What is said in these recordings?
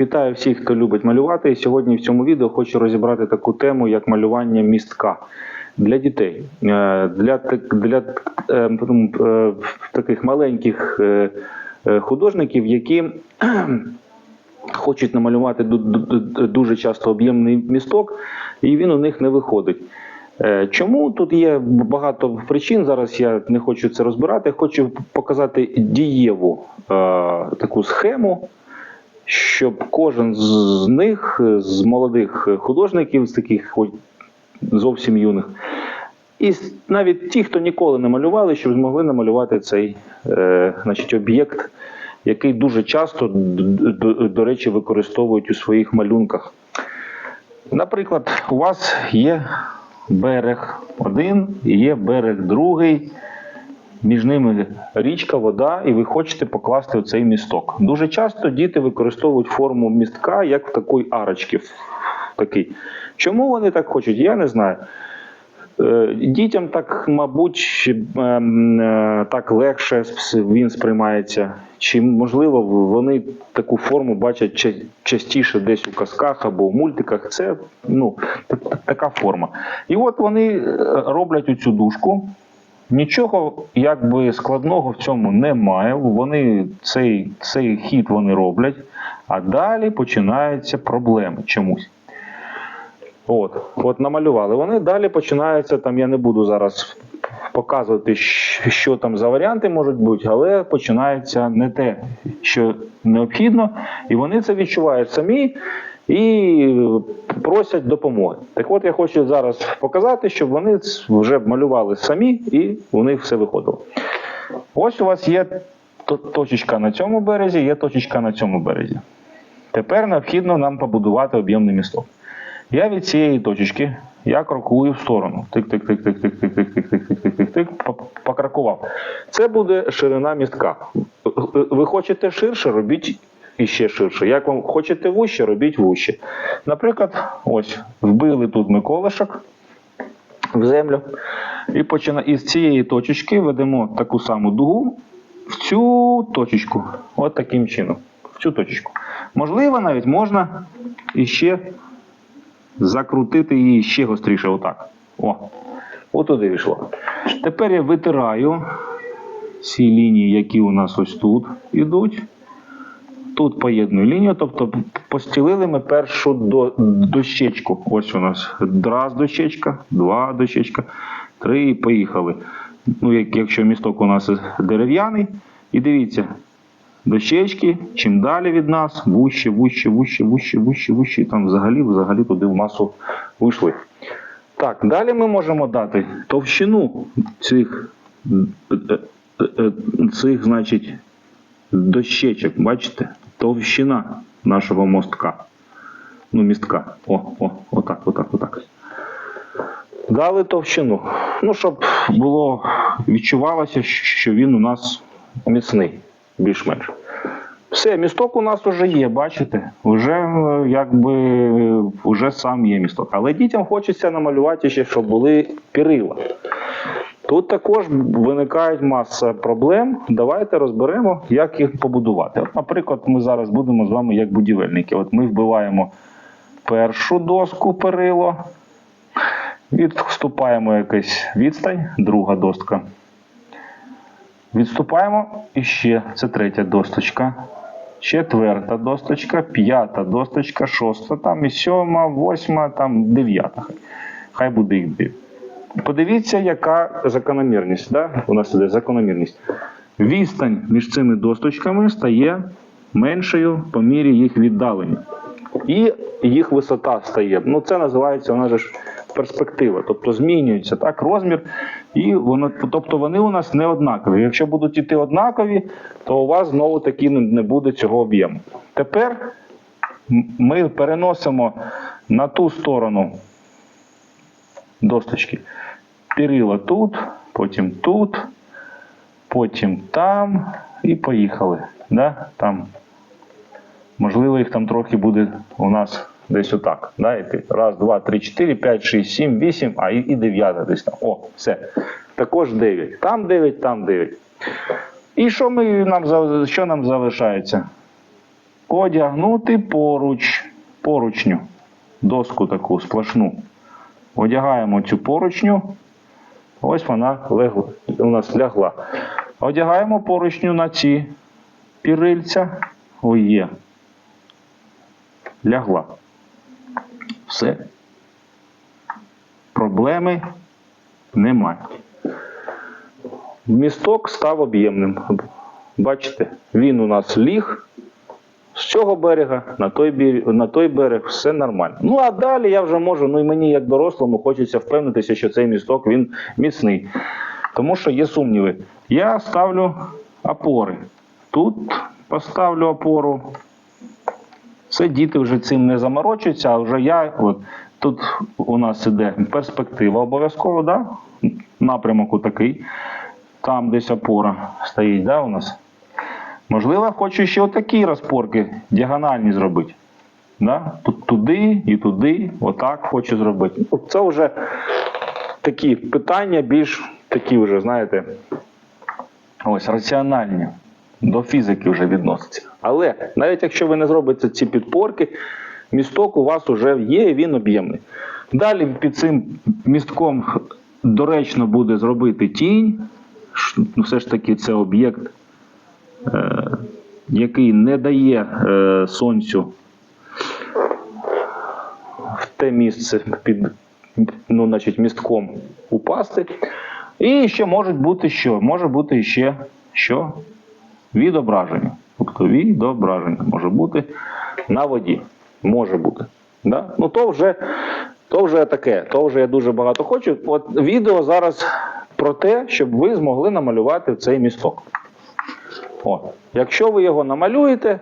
Вітаю всіх, хто любить малювати. І сьогодні в цьому відео хочу розібрати таку тему, як малювання містка для дітей. Е, Для, для е, е, таких маленьких художників, які хочуть намалювати ду- ду- ду- дуже часто об'ємний місток, і він у них не виходить. Чому тут є багато причин? Зараз я не хочу це розбирати. Хочу показати дієву таку схему, щоб кожен з них, з молодих художників, з таких хоч зовсім юних, і навіть ті, хто ніколи не малювали, щоб змогли намалювати цей е, значить, об'єкт, який дуже часто, д- д- до речі, використовують у своїх малюнках. Наприклад, у вас є берег один є берег другий. Між ними річка, вода, і ви хочете покласти оцей місток. Дуже часто діти використовують форму містка як в такої арочки. Такий. Чому вони так хочуть, я не знаю. Е, Дітям так, мабуть, ем, е, так легше він сприймається. Чи можливо вони таку форму бачать частіше десь у казках або в мультиках? Це ну, та- та- така форма. І от вони е, роблять оцю дужку. Нічого якби складного в цьому немає. Вони цей, цей хід вони роблять, а далі починаються проблеми чомусь. От, от намалювали. Вони далі починаються там. Я не буду зараз показувати, що там за варіанти можуть бути, але починається не те, що необхідно, і вони це відчувають самі і просять допомоги. Так от я хочу зараз показати, щоб вони вже малювали самі і у них все виходило. Ось у вас є точечка на цьому березі, є точечка на цьому березі. Тепер необхідно нам побудувати об'ємний місток. Я від цієї точечки я крокую в сторону. Тик-тик-тик-тик-тик-тик-тик-тик-тик-тик-тик, по- покракував. Це буде ширина містка. Ви хочете ширше, робіть іще ширше. Як вам хочете вуще, робіть вуще. Наприклад, ось вбили тут ми колишок в землю. І почина... із цієї точечки ведемо таку саму дугу в цю точечку. От таким чином. В цю точечку. Можливо, навіть можна іще закрутити її ще гостріше. Отак. О, отуди війшло. Тепер я витираю ці лінії, які у нас ось тут ідуть. Тут поєдную лінію, тобто постілили ми першу до, дощечку. Ось у нас раз дощечка, два дощечка, три і поїхали. Ну, як, якщо місток у нас дерев'яний, і дивіться, дощечки, чим далі від нас, вуще, вуще, вуще, вуще, вуще, вуще, і там взагалі, взагалі туди в масу вийшли. Так, далі ми можемо дати товщину цих, е, е, е, цих значить, дощечок, бачите? Товщина нашого мостка. Ну, містка. О, о, отак, отак, отак. Дали товщину. Ну, щоб було відчувалося, що він у нас міцний, більш-менш. Все, місток у нас вже є, бачите? Вже якби вже сам є місток. Але дітям хочеться намалювати ще, щоб були перила. Тут також виникають маса проблем. Давайте розберемо, як їх побудувати. От, наприклад, ми зараз будемо з вами як будівельники. От ми вбиваємо першу доску перило, відступаємо якась відстань, друга доска. Відступаємо і ще це третя досточка. Четверта досточка, п'ята досточка, шоста, там і сьома, восьма, там дев'ята. Хай, буде їх дві. Подивіться, яка закономірність. Да? У нас іде закономірність. Відстань між цими досточками стає меншою по мірі їх віддалення. І їх висота стає. Ну, це називається вона ж перспектива. Тобто змінюється так розмір, і воно, тобто вони у нас не однакові. Якщо будуть іти однакові, то у вас знову таки не буде цього об'єму. Тепер ми переносимо на ту сторону досточки. Перила тут, потім тут, потім там і поїхали. Да? Там. Можливо, їх там трохи буде у нас десь отак. Да? Раз, два, три, чотири, п'ять, шість, сім, вісім, а і, і дев'ята десь там. О, все. Також дев'ять. Там дев'ять, там дев'ять. І що, ми, нам, що нам залишається? одягнути поруч, поручню, доску таку сплошну. Одягаємо цю поручню. Ось вона легла, у нас лягла. Одягаємо поручню на ці пірильця. Ой, є. Лягла. Все. Проблеми немає. Місток став об'ємним. Бачите, він у нас ліг з цього берега на той, бі- на той берег, все нормально. Ну а далі я вже можу, ну і мені як дорослому хочеться впевнитися, що цей місток він міцний. Тому що є сумніви. Я ставлю опори. Тут поставлю опору. Це діти вже цим не заморочуються, а вже я. От, тут у нас іде перспектива обов'язково, да? напрямок такий. Там десь опора стоїть, да, у нас. Можливо, хочу ще отакі розпорки діагональні зробити. Да? Тут туди і туди, отак хочу зробити. Це вже такі питання, більш такі вже, знаєте, ось раціональні. До фізики вже відносяться. Але навіть якщо ви не зробите ці підпорки, місток у вас вже є, і він об'ємний. Далі під цим містком доречно буде зробити тінь. Ну, Все ж таки, це об'єкт, який не дає е, сонцю в те місце під ну, значить, містком упасти. І ще може бути що? Може бути ще що? Відображення. Тобто відображення може бути на воді. Може бути. Да? Ну то вже, то вже таке, то вже я дуже багато хочу. От відео зараз про те, щоб ви змогли намалювати цей місток. О, якщо ви його намалюєте,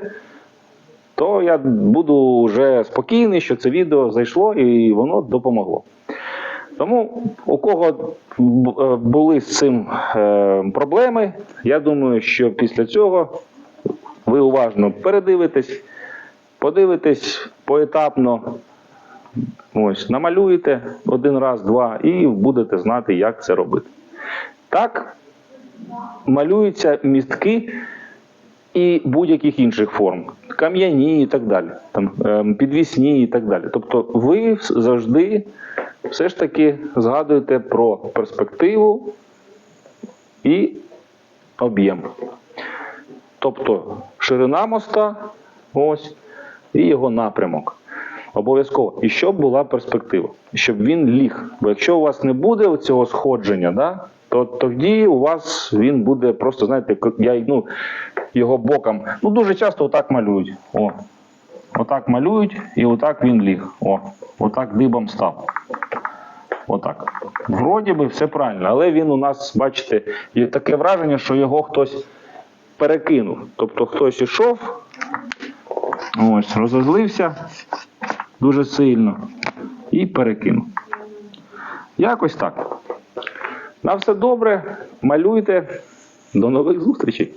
то я буду вже спокійний, що це відео зайшло і воно допомогло. Тому у кого е, були з цим е, проблеми, я думаю, що після цього ви уважно передивитесь, подивитесь поетапно, ось, намалюєте один раз, два, і будете знати, як це робити. Так малюються містки і будь-яких інших форм, кам'яні і так далі, там, ем, підвісні і так далі. Тобто ви завжди все ж таки згадуєте про перспективу і об'єм. Тобто ширина моста, ось, і його напрямок. Обов'язково. І щоб була перспектива, щоб він ліг. Бо якщо у вас не буде цього сходження, да, то тоді у вас він буде просто, знаєте, я ну, його боком. Ну, дуже часто отак малюють. О. Отак малюють, і отак він ліг. О, отак дибом став. Отак. Вроді би все правильно, але він у нас, бачите, є таке враження, що його хтось перекинув. Тобто хтось ішов, ось, розозлився дуже сильно і перекинув. Якось так. На все добре, малюйте. До нових зустрічей.